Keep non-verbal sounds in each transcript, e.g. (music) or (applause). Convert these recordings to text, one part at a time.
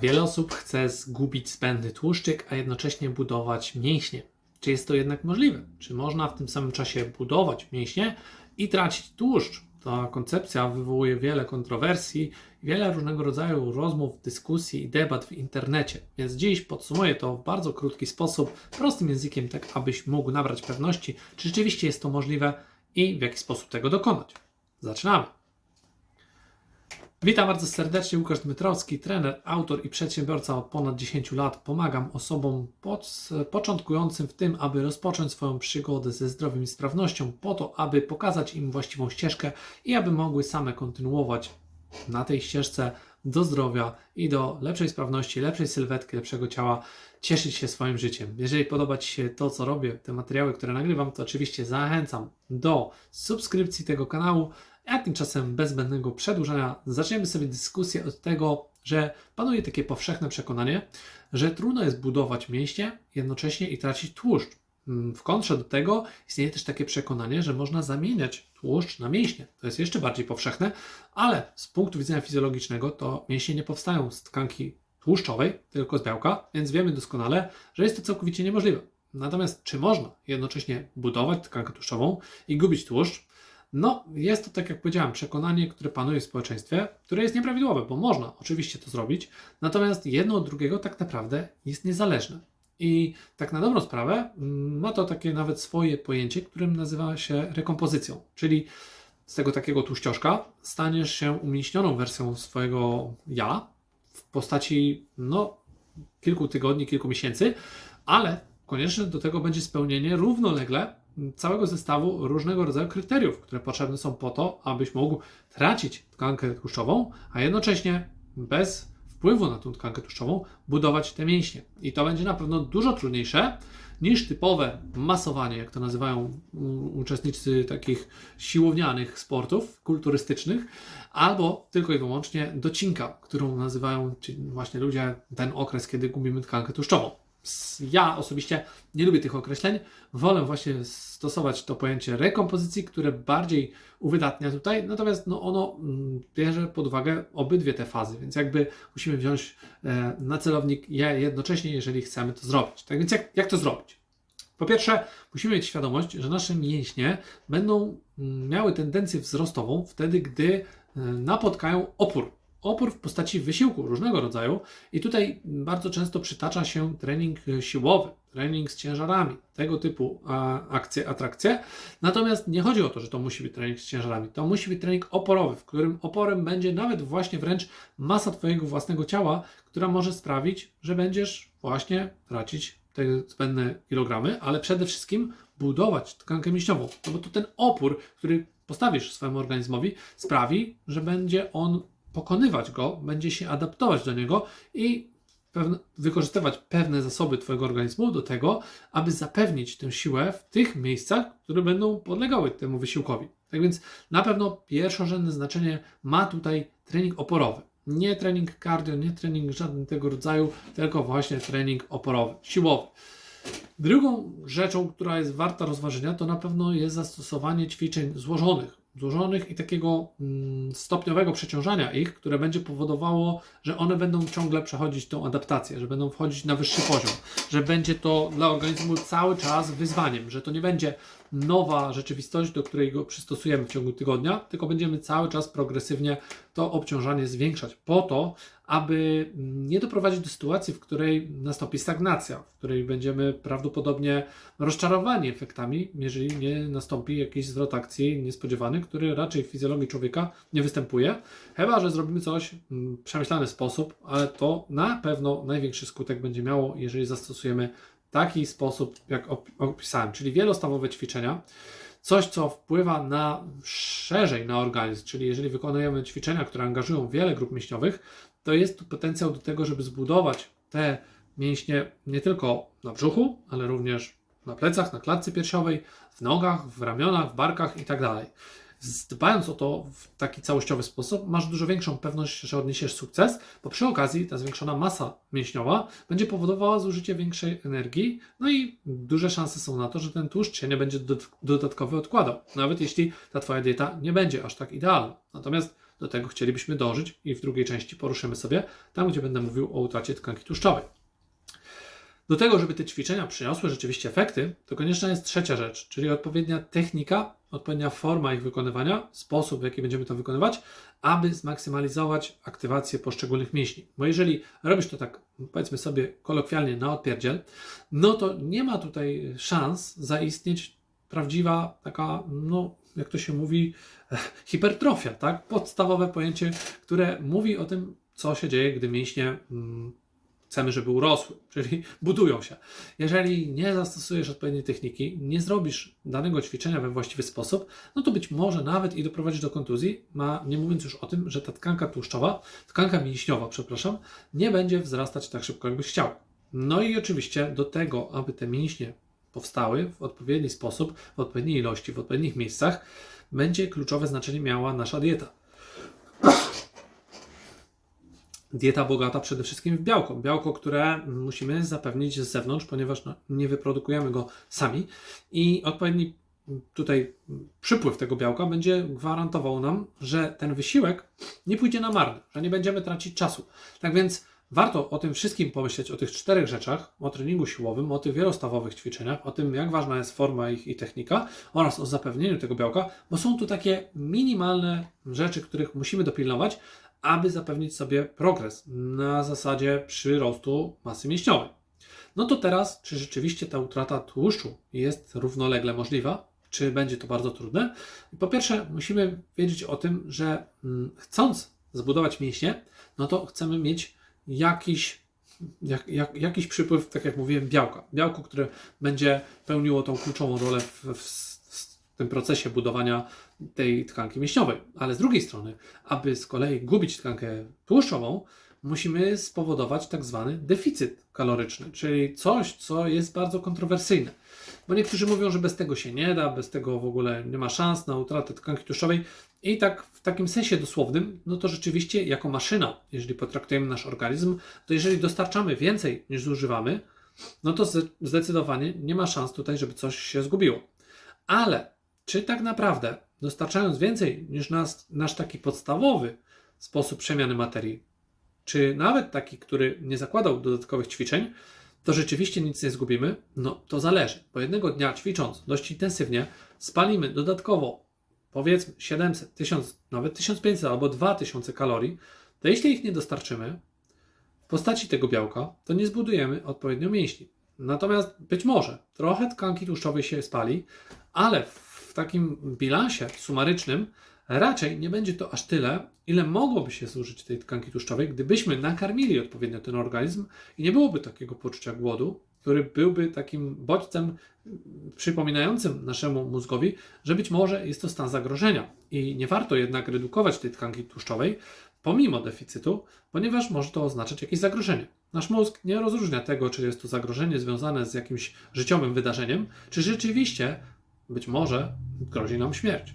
Wiele osób chce zgubić zbędny tłuszczyk, a jednocześnie budować mięśnie. Czy jest to jednak możliwe? Czy można w tym samym czasie budować mięśnie i tracić tłuszcz? Ta koncepcja wywołuje wiele kontrowersji, wiele różnego rodzaju rozmów, dyskusji i debat w internecie. Więc dziś podsumuję to w bardzo krótki sposób, prostym językiem, tak abyś mógł nabrać pewności, czy rzeczywiście jest to możliwe i w jaki sposób tego dokonać. Zaczynamy! Witam bardzo serdecznie, Łukasz Dmytrowski, trener, autor i przedsiębiorca od ponad 10 lat. Pomagam osobom pod, początkującym w tym, aby rozpocząć swoją przygodę ze zdrowiem i sprawnością, po to, aby pokazać im właściwą ścieżkę i aby mogły same kontynuować na tej ścieżce do zdrowia i do lepszej sprawności, lepszej sylwetki, lepszego ciała, cieszyć się swoim życiem. Jeżeli podoba Ci się to, co robię, te materiały, które nagrywam, to oczywiście zachęcam do subskrypcji tego kanału, a tymczasem bez zbędnego przedłużania zaczniemy sobie dyskusję od tego, że panuje takie powszechne przekonanie, że trudno jest budować mięśnie jednocześnie i tracić tłuszcz. Mm, W kontrze do tego istnieje też takie przekonanie, że można zamieniać tłuszcz na mięśnie. To jest jeszcze bardziej powszechne, ale z punktu widzenia fizjologicznego to mięśnie nie powstają z tkanki tłuszczowej, tylko z białka, więc wiemy doskonale, że jest to całkowicie niemożliwe. Natomiast czy można jednocześnie budować tkankę tłuszczową i gubić tłuszcz? No, jest to, tak jak powiedziałem, przekonanie, które panuje w społeczeństwie, które jest nieprawidłowe, bo można oczywiście to zrobić, natomiast jedno od drugiego tak naprawdę jest niezależne. I tak na dobrą sprawę mm, ma to takie nawet swoje pojęcie, którym nazywa się rekompozycją, czyli z tego takiego tłuścioszka staniesz się umięśnioną wersją swojego ja w postaci no, kilku tygodni, kilku miesięcy, ale konieczne do tego będzie spełnienie równolegle całego zestawu różnego rodzaju kryteriów, które potrzebne są po to, abyś mógł tracić tkankę tłuszczową, a jednocześnie bez wpływu na tą tkankę tłuszczową budować te mięśnie. I to będzie na pewno dużo trudniejsze niż typowe masowanie, jak to nazywają uczestnicy takich siłownianych sportów kulturystycznych, albo tylko i wyłącznie docinka, którą nazywają właśnie ludzie ten okres, kiedy gubimy tkankę tłuszczową. Ja osobiście nie lubię tych określeń. Wolę właśnie stosować to pojęcie rekompozycji, które bardziej uwydatnia tutaj, natomiast no ono mm, bierze pod uwagę obydwie te fazy, więc jakby musimy wziąć e, na celownik je jednocześnie, jeżeli chcemy to zrobić. Tak więc jak, jak to zrobić? Po pierwsze, musimy mieć świadomość, że nasze mięśnie będą mm, miały tendencję wzrostową wtedy, gdy e, napotkają opór. Opór w postaci wysiłku różnego rodzaju, i tutaj bardzo często przytacza się trening e, siłowy, trening z ciężarami, tego typu akcje, atrakcje. Natomiast nie chodzi o to, że to musi być trening z ciężarami. To musi być trening oporowy, w którym oporem będzie nawet właśnie wręcz masa Twojego własnego ciała, która może sprawić, że będziesz właśnie tracić te zbędne kilogramy, ale przede wszystkim budować tkankę mięśniową. No bo to ten opór, który postawisz swojemu organizmowi, sprawi, że będzie on pokonywać go, będzie się adaptować do niego i pewne, wykorzystywać pewne zasoby Twojego organizmu do tego, aby zapewnić tę siłę w tych miejscach, które będą podlegały temu wysiłkowi. Tak więc na pewno pierwszorzędne znaczenie ma tutaj trening oporowy. Nie trening cardio, nie trening żaden tego rodzaju, tylko właśnie trening oporowy, siłowy. Drugą rzeczą, która jest warta rozważenia, to na pewno jest zastosowanie ćwiczeń złożonych. Złożonych i takiego mm, stopniowego przeciążania ich, które będzie powodowało, że one będą ciągle przechodzić tą adaptację, że będą wchodzić na wyższy poziom, że będzie to dla organizmu cały czas wyzwaniem, że to nie będzie nowa rzeczywistość, do której go przystosujemy w ciągu tygodnia, tylko będziemy cały czas progresywnie to obciążanie zwiększać po to, aby nie doprowadzić do sytuacji, w której nastąpi stagnacja, w której będziemy prawdopodobnie rozczarowani efektami, jeżeli nie nastąpi jakiś zwrot akcji niespodziewany, który raczej w fizjologii człowieka nie występuje, chyba że zrobimy coś w przemyślany sposób, ale to na pewno największy skutek będzie miało, jeżeli zastosujemy taki sposób, jak op- opisałem, czyli wielostawowe ćwiczenia, coś, co wpływa na szerzej na organizm, czyli jeżeli wykonujemy ćwiczenia, które angażują wiele grup mięśniowych, to jest tu potencjał do tego, żeby zbudować te mięśnie nie tylko na brzuchu, ale również na plecach, na klatce piersiowej, w nogach, w ramionach, w barkach itd. Dbając o to w taki całościowy sposób, masz dużo większą pewność, że odniesiesz sukces, bo przy okazji ta zwiększona masa mięśniowa będzie powodowała zużycie większej energii, no i duże szanse są na to, że ten tłuszcz się nie będzie dod- dodatkowo odkładał, nawet jeśli ta Twoja dieta nie będzie aż tak idealna. Natomiast Do tego chcielibyśmy dążyć i w drugiej części poruszymy sobie tam, gdzie będę mówił o utracie tkanki tłuszczowej. Do tego, żeby te ćwiczenia przyniosły rzeczywiście efekty, to konieczna jest trzecia rzecz, czyli odpowiednia technika, odpowiednia forma ich wykonywania, sposób, w jaki będziemy to wykonywać, aby zmaksymalizować aktywację poszczególnych mięśni. Bo jeżeli robisz to tak, powiedzmy sobie kolokwialnie na odpierdziel, no to nie ma tutaj szans zaistnieć prawdziwa taka, no jak to się mówi, (laughs) hipertrofia, tak? Podstawowe pojęcie, które mówi o tym, co się dzieje, gdy mięśnie mm, chcemy, żeby urosły, (laughs) czyli budują się. Jeżeli nie zastosujesz odpowiedniej techniki, nie zrobisz danego ćwiczenia we właściwy sposób, no to być może nawet i doprowadzić do kontuzji, ma, nie mówiąc już o tym, że ta tkanka tłuszczowa, tkanka mięśniowa, przepraszam, nie będzie wzrastać tak szybko, jakbyś chciał. No i oczywiście do tego, aby te mięśnie powstały w odpowiedni sposób, w odpowiedniej ilości, w odpowiednich miejscach, będzie kluczowe znaczenie miała nasza dieta dieta bogata przede wszystkim w białko. Białko, które musimy zapewnić z zewnątrz, ponieważ no, nie wyprodukujemy go sami i odpowiedni tutaj przypływ tego białka będzie gwarantował nam, że ten wysiłek nie pójdzie na marne, że nie będziemy tracić czasu. Tak więc warto o tym wszystkim pomyśleć, o tych czterech rzeczach, o treningu siłowym, o tych wielostawowych ćwiczeniach, o tym, jak ważna jest forma ich i technika oraz o zapewnieniu tego białka, bo są tu takie minimalne rzeczy, których musimy dopilnować, aby zapewnić sobie progres na zasadzie przyrostu masy mięśniowej. No to teraz, czy rzeczywiście ta utrata tłuszczu jest równolegle możliwa? Czy będzie to bardzo trudne? Po pierwsze, musimy wiedzieć o tym, że mm, chcąc zbudować mięśnie, no to chcemy mieć jakiś, jak, jak, jakiś przypływ, tak jak mówiłem, białka. Białko, które będzie pełniło tą kluczową rolę w, w, w tym procesie budowania tej tkanki mięśniowej. Ale z drugiej strony, aby z kolei gubić tkankę tłuszczową, musimy spowodować tak zwany deficyt kaloryczny, czyli coś, co jest bardzo kontrowersyjne. Bo niektórzy mówią, że bez tego się nie da, bez tego w ogóle nie ma szans na utratę tkanki tłuszczowej. I tak w takim sensie dosłownym, no to rzeczywiście jako maszyna, jeżeli potraktujemy nasz organizm, to jeżeli dostarczamy więcej niż zużywamy, no to zdecydowanie nie ma szans tutaj, żeby coś się zgubiło. Ale czy tak naprawdę dostarczając więcej niż nas, nasz taki podstawowy sposób przemiany materii, czy nawet taki, który nie zakładał dodatkowych ćwiczeń, to rzeczywiście nic nie zgubimy? No to zależy. Bo jednego dnia ćwicząc dość intensywnie, spalimy dodatkowo powiedzmy 700, 1000, nawet 1500 albo 2000 kalorii, to jeśli ich nie dostarczymy w postaci tego białka, to nie zbudujemy odpowiednio mięśni. Natomiast być może trochę tkanki tłuszczowej się spali, ale takim bilansie sumarycznym raczej nie będzie to aż tyle, ile mogłoby się zużyć tej tkanki tłuszczowej, gdybyśmy nakarmili odpowiednio ten organizm i nie byłoby takiego poczucia głodu, który byłby takim bodźcem przypominającym naszemu mózgowi, że być może jest to stan zagrożenia i nie warto jednak redukować tej tkanki tłuszczowej pomimo deficytu, ponieważ może to oznaczać jakieś zagrożenie. Nasz mózg nie rozróżnia tego, czy jest to zagrożenie związane z jakimś życiowym wydarzeniem, czy rzeczywiście być może grozi nam śmierć.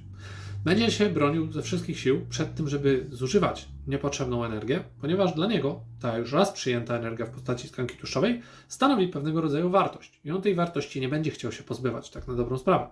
Będzie się bronił ze wszystkich sił przed tym, żeby zużywać niepotrzebną energię, ponieważ dla niego ta już raz przyjęta energia w postaci tkanki tłuszczowej stanowi pewnego rodzaju wartość i on tej wartości nie będzie chciał się pozbywać, tak na dobrą sprawę.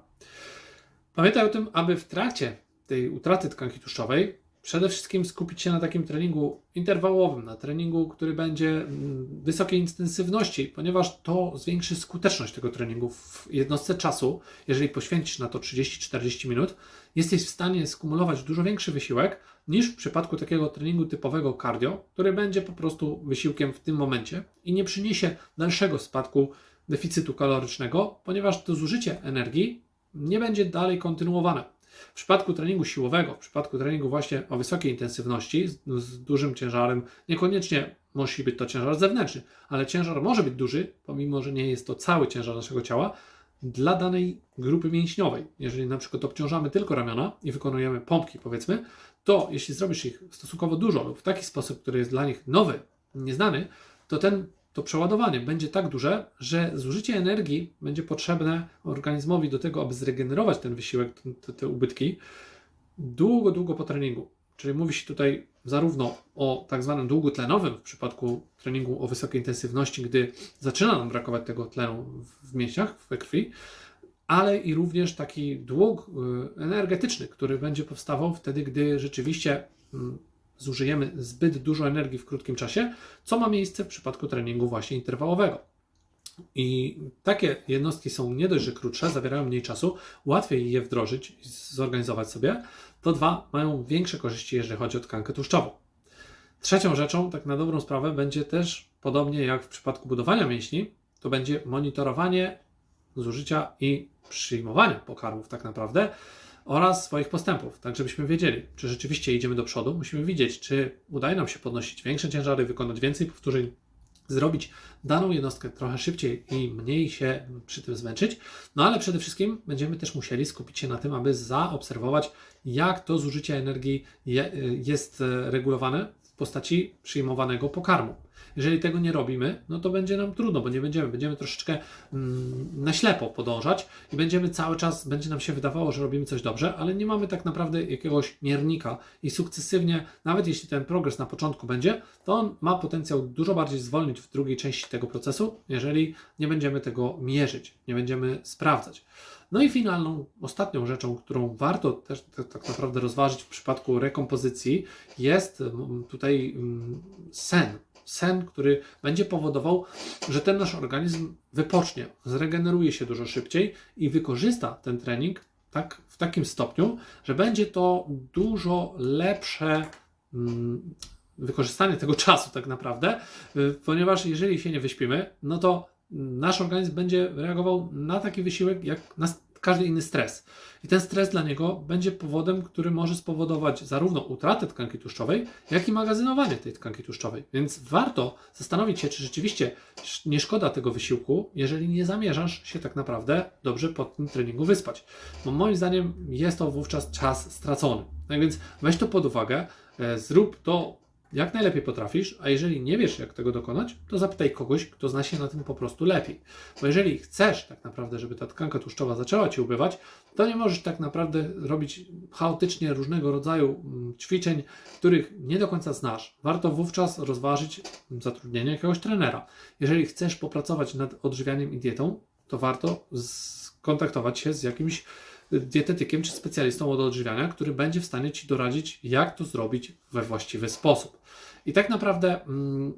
Pamiętaj o tym, aby w trakcie tej utraty tkanki tłuszczowej przede wszystkim skupić się na takim treningu interwałowym, na treningu, który będzie mm, wysokiej intensywności, ponieważ to zwiększy skuteczność tego treningu w jednostce czasu. Jeżeli poświęcisz na to 30-40 minut, jesteś w stanie skumulować dużo większy wysiłek niż w przypadku takiego treningu typowego cardio, który będzie po prostu wysiłkiem w tym momencie i nie przyniesie dalszego spadku deficytu kalorycznego, ponieważ to zużycie energii nie będzie dalej kontynuowane. W przypadku treningu siłowego, w przypadku treningu właśnie o wysokiej intensywności, z, z dużym ciężarem, niekoniecznie musi być to ciężar zewnętrzny, ale ciężar może być duży, pomimo że nie jest to cały ciężar naszego ciała, dla danej grupy mięśniowej. Jeżeli na przykład obciążamy tylko ramiona i wykonujemy pompki, powiedzmy, to jeśli zrobisz ich stosunkowo dużo lub w taki sposób, który jest dla nich nowy, nieznany, to ten to przeładowanie będzie tak duże, że zużycie energii będzie potrzebne organizmowi do tego, aby zregenerować ten wysiłek, te, te ubytki, długo, długo po treningu. Czyli mówi się tutaj zarówno o tak zwanym długu tlenowym w przypadku treningu o wysokiej intensywności, gdy zaczyna nam brakować tego tlenu w mięśniach, we krwi, ale i również taki dług y, energetyczny, który będzie powstawał wtedy, gdy rzeczywiście mm, zużyjemy zbyt dużo energii w krótkim czasie, co ma miejsce w przypadku treningu właśnie interwałowego. I takie jednostki są nie dość, że krótsze, zabierają mniej czasu, łatwiej je wdrożyć zorganizować sobie. To dwa, mają większe korzyści, jeżeli chodzi o tkankę tłuszczową. Trzecią rzeczą, tak na dobrą sprawę, będzie też podobnie jak w przypadku budowania mięśni, to będzie monitorowanie zużycia i przyjmowania pokarmów tak naprawdę oraz swoich postępów, tak żebyśmy wiedzieli, czy rzeczywiście idziemy do przodu. Musimy widzieć, czy udaje nam się podnosić większe ciężary, wykonać więcej powtórzeń, zrobić daną jednostkę trochę szybciej i mniej się przy tym zmęczyć. No ale przede wszystkim będziemy też musieli skupić się na tym, aby zaobserwować, jak to zużycie energii je, jest regulowane w postaci przyjmowanego pokarmu. Jeżeli tego nie robimy, no to będzie nam trudno, bo nie będziemy, będziemy troszeczkę mm, na ślepo podążać i będziemy cały czas, będzie nam się wydawało, że robimy coś dobrze, ale nie mamy tak naprawdę jakiegoś miernika i sukcesywnie, nawet jeśli ten progres na początku będzie, to on ma potencjał dużo bardziej zwolnić w drugiej części tego procesu, jeżeli nie będziemy tego mierzyć, nie będziemy sprawdzać. No i finalną, ostatnią rzeczą, którą warto też tak naprawdę rozważyć w przypadku rekompozycji, jest mm, tutaj mm, sen sen, który będzie powodował, że ten nasz organizm wypocznie, zregeneruje się dużo szybciej i wykorzysta ten trening tak, w takim stopniu, że będzie to dużo lepsze mm, wykorzystanie tego (laughs) czasu tak naprawdę, y, ponieważ jeżeli się nie wyśpimy, no to nasz organizm będzie reagował na taki wysiłek jak na każdy inny stres. I ten stres dla niego będzie powodem, który może spowodować zarówno utratę tkanki tłuszczowej, jak i magazynowanie tej tkanki tłuszczowej. Więc warto zastanowić się, czy rzeczywiście nie szkoda tego wysiłku, jeżeli nie zamierzasz się tak naprawdę dobrze po tym treningu wyspać. Bo moim zdaniem jest to wówczas czas stracony. Tak więc weź to pod uwagę, e, zrób to jak najlepiej potrafisz, a jeżeli nie wiesz, jak tego dokonać, to zapytaj kogoś, kto zna się na tym po prostu lepiej. Bo jeżeli chcesz tak naprawdę, żeby ta tkanka tłuszczowa zaczęła ci ubywać, to nie możesz tak naprawdę robić chaotycznie różnego rodzaju mm, ćwiczeń, których nie do końca znasz. Warto wówczas rozważyć zatrudnienie jakiegoś trenera. Jeżeli chcesz popracować nad odżywianiem i dietą, to warto skontaktować się z jakimś dietetykiem czy specjalistą od odżywiania, który będzie w stanie Ci doradzić, jak to zrobić we właściwy sposób. I tak naprawdę mm,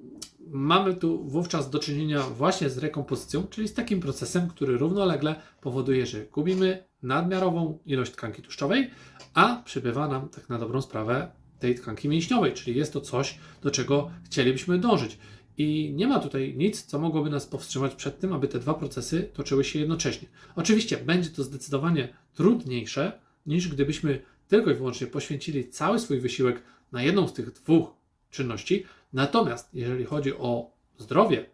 mamy tu wówczas do czynienia właśnie z rekompozycją, czyli z takim procesem, który równolegle powoduje, że gubimy nadmiarową ilość tkanki tłuszczowej, a przybywa nam tak na dobrą sprawę tej tkanki mięśniowej, czyli jest to coś, do czego chcielibyśmy dążyć. I nie ma tutaj nic, co mogłoby nas powstrzymać przed tym, aby te dwa procesy toczyły się jednocześnie. Oczywiście będzie to zdecydowanie trudniejsze, niż gdybyśmy tylko i wyłącznie poświęcili cały swój wysiłek na jedną z tych dwóch czynności. Natomiast jeżeli chodzi o zdrowie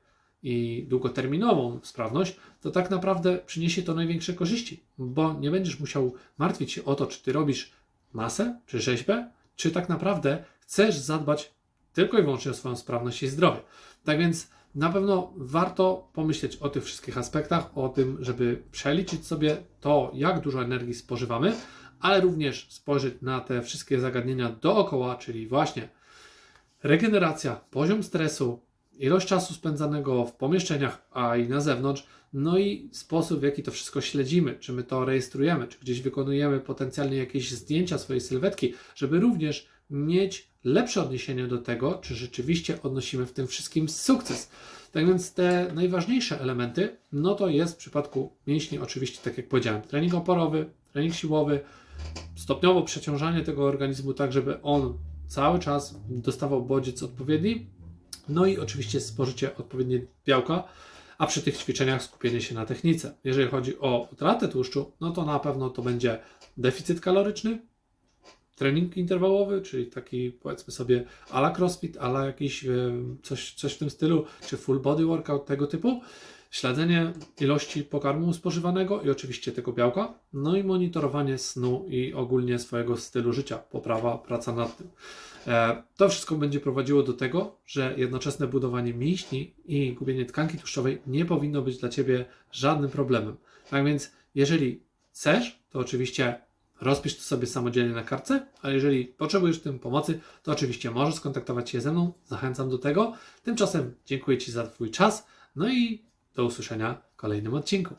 i długoterminową sprawność, to tak naprawdę przyniesie to największe korzyści, bo nie będziesz musiał martwić się o to, czy ty robisz masę, czy rzeźbę, czy tak naprawdę chcesz zadbać tylko i wyłącznie o swoją sprawność i zdrowie. Tak więc na pewno warto pomyśleć o tych wszystkich aspektach, o tym, żeby przeliczyć sobie to, jak dużo energii spożywamy, ale również spojrzeć na te wszystkie zagadnienia dookoła, czyli właśnie regeneracja, poziom stresu, ilość czasu spędzanego w pomieszczeniach, a i na zewnątrz, no i sposób, w jaki to wszystko śledzimy, czy my to rejestrujemy, czy gdzieś wykonujemy potencjalnie jakieś zdjęcia swojej sylwetki, żeby również mieć lepsze odniesienie do tego, czy rzeczywiście odnosimy w tym wszystkim sukces. Tak więc te najważniejsze elementy, no to jest w przypadku mięśni oczywiście, tak jak powiedziałem, trening oporowy, trening siłowy, stopniowo przeciążanie tego organizmu tak, żeby on cały czas dostawał bodziec odpowiedni, no i oczywiście spożycie odpowiednie białka, a przy tych ćwiczeniach skupienie się na technice. Jeżeli chodzi o utratę tłuszczu, no to na pewno to będzie deficyt kaloryczny, trening interwałowy, czyli taki powiedzmy sobie ala crossfit, ala jakiś e, coś, coś w tym stylu, czy full body workout tego typu, śledzenie ilości pokarmu spożywanego i oczywiście tego białka, no i monitorowanie snu i ogólnie swojego stylu życia, poprawa, praca nad tym. E, to wszystko będzie prowadziło do tego, że jednoczesne budowanie mięśni i gubienie tkanki tłuszczowej nie powinno być dla Ciebie żadnym problemem. Tak więc, jeżeli chcesz, to oczywiście Rozpisz to sobie samodzielnie na kartce, ale jeżeli potrzebujesz tym pomocy, to oczywiście możesz skontaktować się ze mną. Zachęcam do tego. Tymczasem dziękuję Ci za Twój czas. No i do usłyszenia w kolejnym odcinku.